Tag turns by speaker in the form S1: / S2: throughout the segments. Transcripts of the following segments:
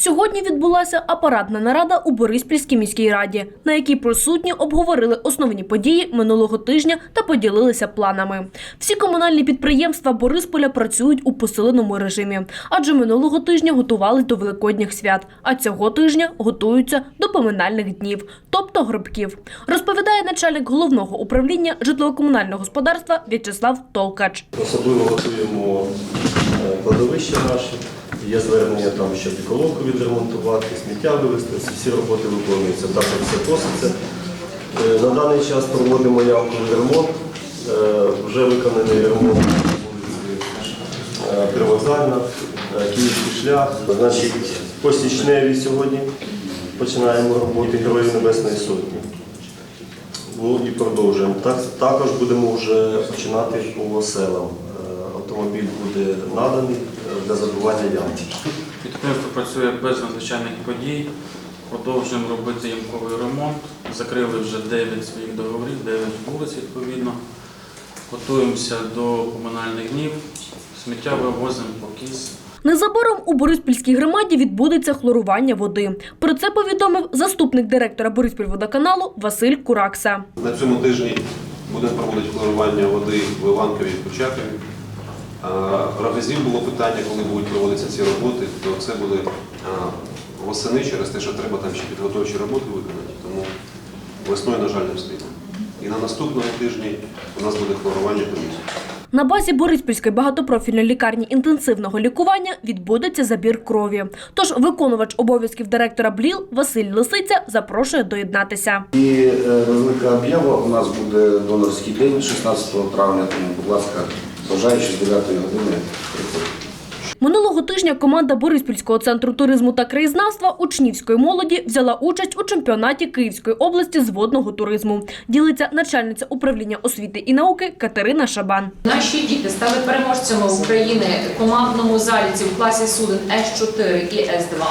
S1: Сьогодні відбулася апаратна нарада у Бориспільській міській раді, на якій присутні обговорили основні події минулого тижня та поділилися планами. Всі комунальні підприємства Борисполя працюють у посиленому режимі, адже минулого тижня готувались до великодніх свят, а цього тижня готуються до поминальних днів, тобто гробків. Розповідає начальник головного управління житлово-комунального господарства В'ячеслав Толкач.
S2: Особливо готуємо е, кладовища наші. Є звернення там, щоб еколовку відремонтувати, сміття вивезти. Всі роботи виконуються. Також все коситься. Е, На даний час проводимо ямковий ремонт. Е, Вже виконаний ремонт е, Привокзальна, Київський шлях. Значить, по Січневі сьогодні починаємо роботи Героїв Небесної Сотні. Ну і продовжуємо. Так, також будемо вже починати по селам. Автомобіль буде наданий для забивання ям.
S3: Підприємство працює без надзвичайних подій. Продовжуємо робити ямковий ремонт. Закрили вже 9 своїх договорів, 9 вулиць відповідно. Готуємося до комунальних днів. Сміття вивозимо по кіс.
S1: Незабаром у Бориспільській громаді відбудеться хлорування води. Про це повідомив заступник директора Бориспільводоканалу Василь Куракса.
S4: На цьому тижні будемо проводити хлорування води в Іванкові і Кучакові. Разів було питання, коли будуть проводитися ці роботи, то це буде а, восени через те, що треба там ще підготовчі роботи виконати. Тому весною, на жаль, не встигнемо. І на наступному тижні у нас буде хлорування по місту.
S1: На базі Бориспільської багатопрофільної лікарні інтенсивного лікування відбудеться забір крові. Тож виконувач обов'язків директора БЛІЛ Василь Лисиця запрошує доєднатися.
S5: І е, велика об'ява у нас буде донорський день 16 травня, тому, будь ласка, бажаючи з 9 години.
S1: Минулого тижня команда Бориспільського центру туризму та краєзнавства учнівської молоді взяла участь у чемпіонаті Київської області з водного туризму. Ділиться начальниця управління освіти і науки Катерина Шабан.
S6: Наші діти стали переможцями України в командному заліці в класі суден С4 і С2.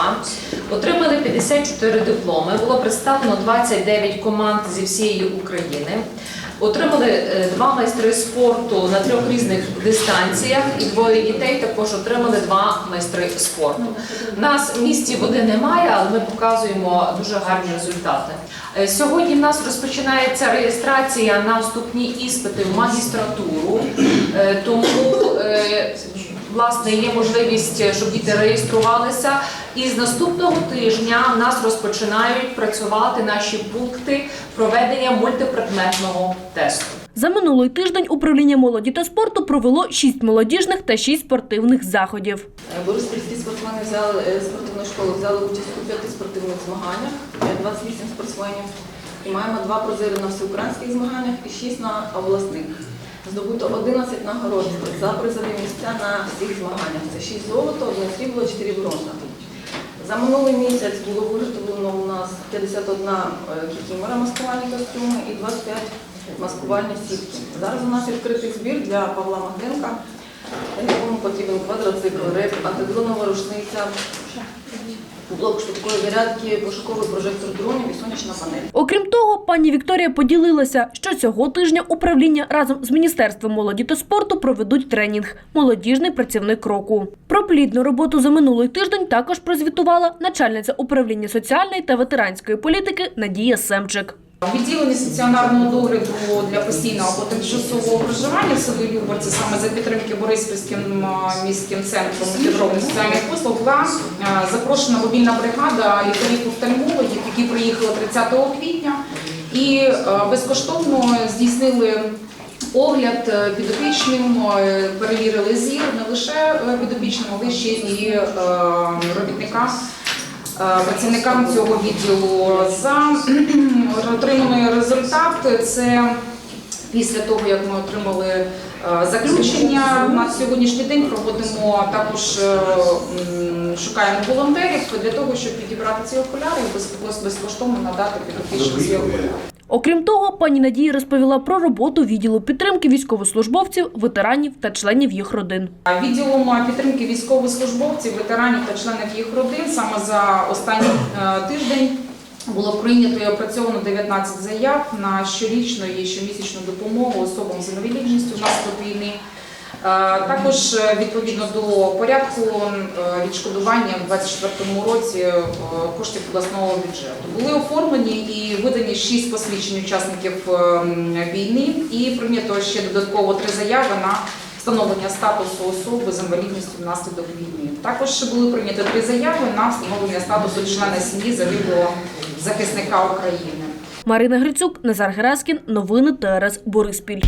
S6: Отримали 54 дипломи. Було представлено 29 команд зі всієї України. Отримали е, два майстри спорту на трьох різних дистанціях, і двоє дітей також отримали два майстри спорту. Нас в місті води немає, але ми показуємо дуже гарні результати. Е, Сьогодні в нас розпочинається реєстрація на вступні іспити в магістратуру, Е, тому власне є можливість, щоб діти реєструвалися. І з наступного тижня в нас розпочинають працювати наші пункти проведення мультипредметного тесту.
S1: За минулий тиждень управління молоді та спорту провело шість молодіжних та шість спортивних заходів.
S7: Бориспільські спортсмени взяли е, спортивної школи взяли участь у п'яти спортивних змаганнях, е, 28 спортсменів. І маємо два призери на всеукраїнських змаганнях і 6 на обласних. Здобуто 11 нагород за призові місця на всіх змаганнях. Це 6 золота, 1 срібло, 4 бронза. За минулий місяць було виготовлено у нас 51 кікімера маскувальні костюми і 25 маскувальні сітки. Зараз у нас відкритий збір для Павла Магденка, якому потрібен квадроцикл, реп, антидронова рушниця, блок швидкої зарядки, пошуковий прожектор дронів і сонячна панель.
S1: Окрім того, пані Вікторія поділилася, що цього тижня управління разом з Міністерством молоді та спорту проведуть тренінг Молодіжний працівник року. Про плідну роботу за минулий тиждень також прозвітувала начальниця управління соціальної та ветеранської політики Надія Семчик.
S8: Відділення стаціонарного догляду для постійного або тимчасового проживання в селі Любарці саме за підтримки Бориспільським міським центром інтегрованих соціальних послуг була запрошена мобільна бригада лікарів-офтальмологів, які приїхали 30 квітня і безкоштовно здійснили огляд е, підопічним, е, перевірили зір не лише е, підопічним, але ще і робітникам е, працівникам цього відділу. За отриманий результат це після того, як ми отримали е, заключення на сьогоднішній день проводимо також е, шукаємо волонтерів для того, щоб підібрати ці окуляри і безкоштовно надати підопічним ці окуляри.
S1: Окрім того, пані Надія розповіла про роботу відділу підтримки військовослужбовців, ветеранів та членів їх родин.
S8: Відділом підтримки військовослужбовців, ветеранів та членів їх родин саме за останній е, тиждень було прийнято і опрацьовано 19 заяв на щорічну і щомісячну допомогу особам з інвалідністю внаслідок війни. Також е, відповідно до порядку е, відшкодування в 2024 році е, коштів обласного бюджету були оформлені і видані шість посвідчень учасників е, війни, і прийнято ще додатково три заяви на встановлення статусу особи з інвалідністю внаслідок війни. Також були прийняті три заяви на встановлення статусу члена сім'ї загиблого захисника України.
S1: Марина Грицюк, Назар Гераскін. Новини ТРС Бориспіль.